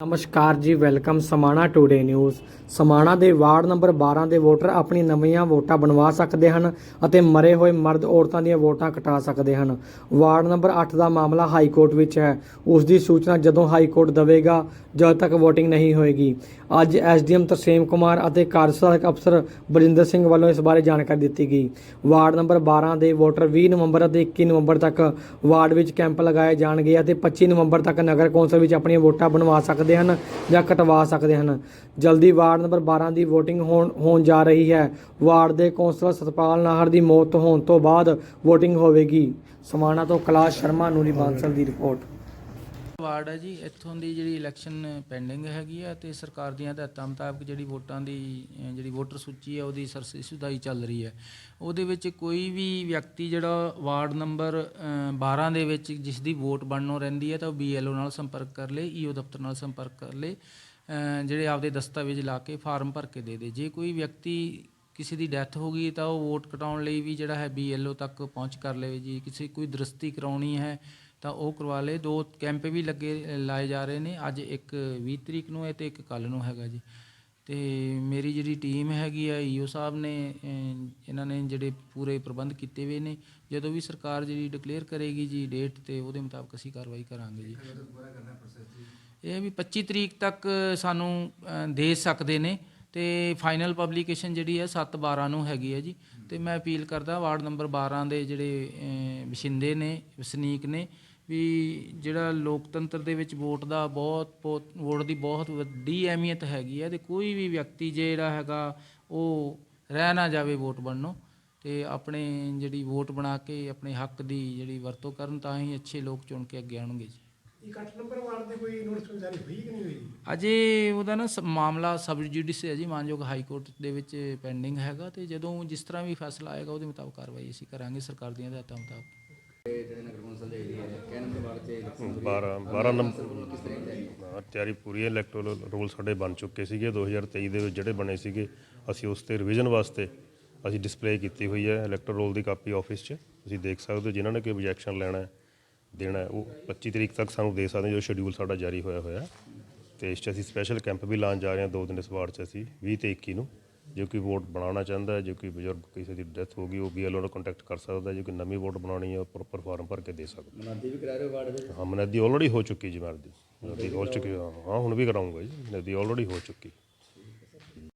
ਨਮਸਕਾਰ ਜੀ, welcome Samana today news. Samana ਦੇ ਵਾਰਡ ਨੰਬਰ 12 ਦੇ ਵੋਟਰ ਆਪਣੀ ਨਵੀਆਂ ਵੋਟਾਂ ਬਣਵਾ ਸਕਦੇ ਹਨ ਅਤੇ ਮਰੇ ਹੋਏ ਮਰਦ ਔਰਤਾਂ ਦੀਆਂ ਵੋਟਾਂ ਕਟਾ ਸਕਦੇ ਹਨ। ਵਾਰਡ ਨੰਬਰ 8 ਦਾ ਮਾਮਲਾ ਹਾਈ ਕੋਰਟ ਵਿੱਚ ਹੈ। ਉਸ ਦੀ ਸੂਚਨਾ ਜਦੋਂ ਹਾਈ ਕੋਰਟ ਦੇਵੇਗਾ, ਜਦ ਤੱਕ VOTING ਨਹੀਂ ਹੋਏਗੀ। ਅੱਜ ਐਸਡੀਐਮ ਤਰਸੇਮ ਕੁਮਾਰ ਅਤੇ ਕਾਰਜਸਾਧਕ ਅਫਸਰ ਬਰਿੰਦਰ ਸਿੰਘ ਵੱਲੋਂ ਇਸ ਬਾਰੇ ਜਾਣਕਾਰੀ ਦਿੱਤੀ ਗਈ। ਵਾਰਡ ਨੰਬਰ 12 ਦੇ ਵੋਟਰ 20 ਨਵੰਬਰ ਅਤੇ 21 ਨਵੰਬਰ ਤੱਕ ਵਾਰਡ ਵਿੱਚ ਕੈਂਪ ਲਗਾਏ ਜਾਣਗੇ ਅਤੇ 25 ਨਵੰਬਰ ਤੱਕ ਨਗਰ ਕੌਂਸਲ ਵਿੱਚ ਆਪਣੀਆਂ ਵੋਟਾਂ ਬਣਵਾ ਸਕਦੇ ਹਨ ਜਾਂ ਕਟਵਾ ਸਕਦੇ ਹਨ। ਜਲਦੀ ਵਾਰਡ ਨੰਬਰ 12 ਦੀ VOTING ਹੋਣ ਹੋਣ ਜਾ ਰਹੀ ਹੈ। ਵਾਰਡ ਦੇ ਕੌਂਸਲਰ ਸਤਪਾਲ ਨਾਹਰ ਦੀ ਮੌਤ ਹੋਣ ਤੋਂ ਬਾਅਦ VOTING ਹੋਵੇਗੀ। ਸਮਾਣਾ ਤੋਂ ਕੈਲਾਸ਼ ਸ਼ਰਮਾ, ਨੂਰੀ ਬਾਂਸਲ ਦੀ ਰਿਪੋਰਟ। ਵਾਰਡ ਹੈ ਜੀ ਇੱਥੋਂ ਦੀ ਜਿਹੜੀ ਇਲੈਕਸ਼ਨ ਪੈਂਡਿੰਗ ਹੈਗੀ ਆ ਤੇ ਸਰਕਾਰ ਦੀਆਂ ਹਦਾਇਤਾਂ ਮੁਤਾਬਕ ਜਿਹੜੀ ਵੋਟਾਂ ਦੀ ਜਿਹੜੀ ਵੋਟਰ ਸੂਚੀ ਹੈ ਉਹਦੀ ਸਰਸੀ ਸੁਧਾਈ ਚੱਲ ਰਹੀ ਹੈ। ਉਹਦੇ ਵਿੱਚ ਕੋਈ ਵੀ ਵਿਅਕਤੀ ਜਿਹੜਾ ਵਾਰਡ ਨੰਬਰ ਅਹ, 12 ਦੇ ਵਿੱਚ ਜਿਸ ਦੀ ਵੋਟ ਬਣਨੋਂ ਰਹਿੰਦੀ ਹੈ ਤਾਂ ਉਹ ਬੀਐਲਓ ਨਾਲ ਸੰਪਰਕ ਕਰ ਲੇ ਈਓ ਦਫ਼ਤਰ ਨਾਲ ਸੰਪਰਕ ਕਰ ਲੇ ਜਿਹੜੇ ਆਪਦੇ ਦਸਤਾਵੇਜ਼ ਲਾ ਕੇ ਫਾਰਮ ਭਰ ਕੇ ਦੇ ਦੇ। ਜੇ ਕੋਈ ਵਿਅਕਤੀ ਕਿਸੇ ਦੀ ਡੈਥ ਹੋ ਗਈ ਤਾਂ ਉਹ ਵੋਟ ਕਟਾਉਣ ਲਈ ਵੀ ਜਿਹੜਾ ਹੈ ਬੀਐਲਓ ਤੱਕ ਪਹੁੰਚ ਕਰ ਲਵੇ ਜੀ। ਕਿਸੇ ਕੋਈ ਦਰਸਤੀ ਕਰਾਉਣੀ ਹੈ ਤਾਂ ਉਹ ਕਰਵਾ ਲਏ। ਦੋ ਕੈਂਪ ਵੀ ਲੱਗੇ ਲਾਏ ਜਾ ਰਹੇ ਨੇ। ਅੱਜ ਇੱਕ 20 ਤਰੀਕ ਨੂੰ ਹੈ ਤੇ ਇੱਕ ਕੱਲ ਨੂੰ ਹੈਗਾ ਜੀ। ਤੇ ਮੇਰੀ ਜਿਹੜੀ ਟੀਮ ਹੈਗੀ ਆ ਈਓ ਸਾਹਿਬ ਨੇ ਇਹਨਾਂ ਨੇ ਜਿਹੜੇ ਪੂਰੇ ਪ੍ਰਬੰਧ ਕੀਤੇ ਹੋਏ ਨੇ ਜਦੋਂ ਵੀ ਸਰਕਾਰ ਜਿਹੜੀ ਡਿਕਲੇਅਰ ਕਰੇਗੀ ਜੀ ਡੇਟ ਤੇ ਉਹਦੇ ਮੁਤਾਬਕ ਅਸੀਂ ਕਾਰਵਾਈ ਕਰਾਂਗੇ ਜੀ। ਇਹ ਵੀ 25 ਤਰੀਕ ਤੱਕ ਸਾਨੂੰ ਦੇ ਸਕਦੇ ਨੇ। ਤੇ ਫਾਈਨਲ ਪਬਲੀਕੇਸ਼ਨ ਜਿਹੜੀ ਹੈ 7 12 ਨੂੰ ਹੈਗੀ ਹੈ ਜੀ। ਤੇ ਮੈਂ ਅਪੀਲ ਕਰਦਾ ਵਾਰਡ ਨੰਬਰ 12 ਦੇ ਜਿਹੜੇ ਅਹ, ਨੇ ਵਸਨੀਕ ਨੇ ਵੀ ਜਿਹੜਾ ਲੋਕਤੰਤਰ ਦੇ ਵਿੱਚ ਵੋਟ ਦਾ ਬਹੁਤ ਬਹੁਤ ਵੋਟ ਦੀ ਬਹੁਤ ਵੱਡੀ ਅਹਿਮੀਅਤ ਹੈਗੀ ਹੈ ਤੇ ਕੋਈ ਵੀ ਵਿਅਕਤੀ ਜਿਹੜਾ ਹੈਗਾ ਉਹ ਰਹਿ ਨਾ ਜਾਵੇ ਵੋਟ ਬਣਨੋਂ ਤੇ ਆਪਣੇ ਜਿਹੜੀ ਵੋਟ ਬਣਾ ਕੇ ਆਪਣੇ ਹੱਕ ਦੀ ਜਿਹੜੀ ਵਰਤੋਂ ਕਰਨ ਤਾਂ ਹੀ ਅੱਛੇ ਲੋਕ ਚੁਣ ਕੇ ਅੱਗੇ ਆਉਣਗੇ ਜੀ। ਇੱਕ ਅੱਠ ਨੰਬਰ ਵਾਰਡ ਦੇ ਕੋਈ ਨੋਟਿਸ ਜਾਰੀ ਹੋਈ ਕਿ ਨਹੀਂ ਹੋਈ? ਅਜੇ ਉਹਦਾ ਨਾ ਸ- ਮਾਮਲਾ ਸਬ ਜੁਡਿਸ ਹੈ ਜੀ ਮਾਨਯੋਗ ਹਾਈ ਕੋਰਟ ਦੇ ਵਿੱਚ ਪੈਂਡਿੰਗ ਹੈਗਾ ਤੇ ਜਦੋਂ ਜਿਸ ਤਰ੍ਹਾਂ ਵੀ ਫੈਸਲਾ ਆਏਗਾ ਉਹਦੇ ਮੁਤਾਬਕ ਕਾਰਵਾਈ ਅਸੀਂ ਕਰਾਂਗੇ ਸਰਕਾਰ ਦੀਆਂ ਹਦਾਇਤਾਂ ਮੁਤਾਬਕ। 12 12 ਨੰਬਰ ਤਿਆਰੀ ਪੂਰੀ ਹੈ ਇਲੈਕਟੋਰਲ ਰੋਲ ਸਾਡੇ ਬਣ ਚੁੱਕੇ ਸੀਗੇ 2023 ਦੇ ਵਿੱਚ ਜਿਹੜੇ ਬਣੇ ਸੀਗੇ ਅਸੀਂ ਉਸ ਤੇ ਰਿਵੀਜ਼ਨ ਵਾਸਤੇ ਅਸੀਂ ਡਿਸਪਲੇ ਕੀਤੀ ਹੋਈ ਹੈ ਇਲੈਕਟੋਰਲ ਰੋਲ ਦੀ ਕਾਪੀ ਆਫਿਸ 'ਚ ਤੁਸੀਂ ਦੇਖ ਸਕਦੇ ਹੋ ਜਿਨ੍ਹਾਂ ਨੇ ਕੋਈ objection ਲੈਣਾ ਹੈ ਦੇਣਾ ਹੈ, ਉਹ 25 ਤਰੀਕ ਤੱਕ ਸਾਨੂੰ ਦੇ ਸਕਦੇ ਜੋ ਸ਼ਡਿਊਲ ਸਾਡਾ ਜਾਰੀ ਹੋਇਆ ਹੋਇਆ ਹੈ। ਤੇ ਇਸ 'ਚ ਅਸੀਂ ਸਪੈਸ਼ਲ ਕੈਂਪ ਵੀ ਲਾਉਣ ਜਾ ਰਹੇ ਹਾਂ ਦੋ ਦਿਨ ਇਸ ਵਾਰ 'ਚ ਅਸੀਂ 20 ਤੇ 21 ਨੂੰ ਜੇ ਕੋਈ ਵੋਟ ਬਣਾਉਣਾ ਚਾਹੁੰਦਾ ਹੈ ਜੇ ਕੋਈ ਬਜ਼ੁਰਗ ਕਿਸੇ ਦੀ ਡੈਥ ਹੋ ਗਈ ਉਹ ਬੀਐਲਓ ਨਾਲ ਕੰਟੈਕਟ ਕਰ ਸਕਦਾ ਜੇ ਕੋਈ ਨਵੀਂ ਵੋਟ ਬਣਾਉਣੀ ਹੈ ਉਹ ਪ੍ਰੋਪਰ ਫਾਰਮ ਭਰ ਕੇ ਦੇ ਸਕਦਾ ਮਨਾਦੀ ਵੀ ਕਰਾ ਰਹੇ ਹੋ ਵਾਰਡ ਦੇ ਹਾਂ ਮਨਦੀ ਆਲਰੇਡੀ ਹੋ ਚੁੱਕੀ ਜੀ ਮਰਦੀ ਮਨਦੀ ਹੋ ਚੁੱਕੀ ਹਾਂ ਹਾਂ, ਹੁਣ ਵੀ ਕਰਾਉਂਗਾ ਜੀ ਮਨਦੀ ਆਲਰੇਡੀ ਹੋ ਚੁੱਕੀ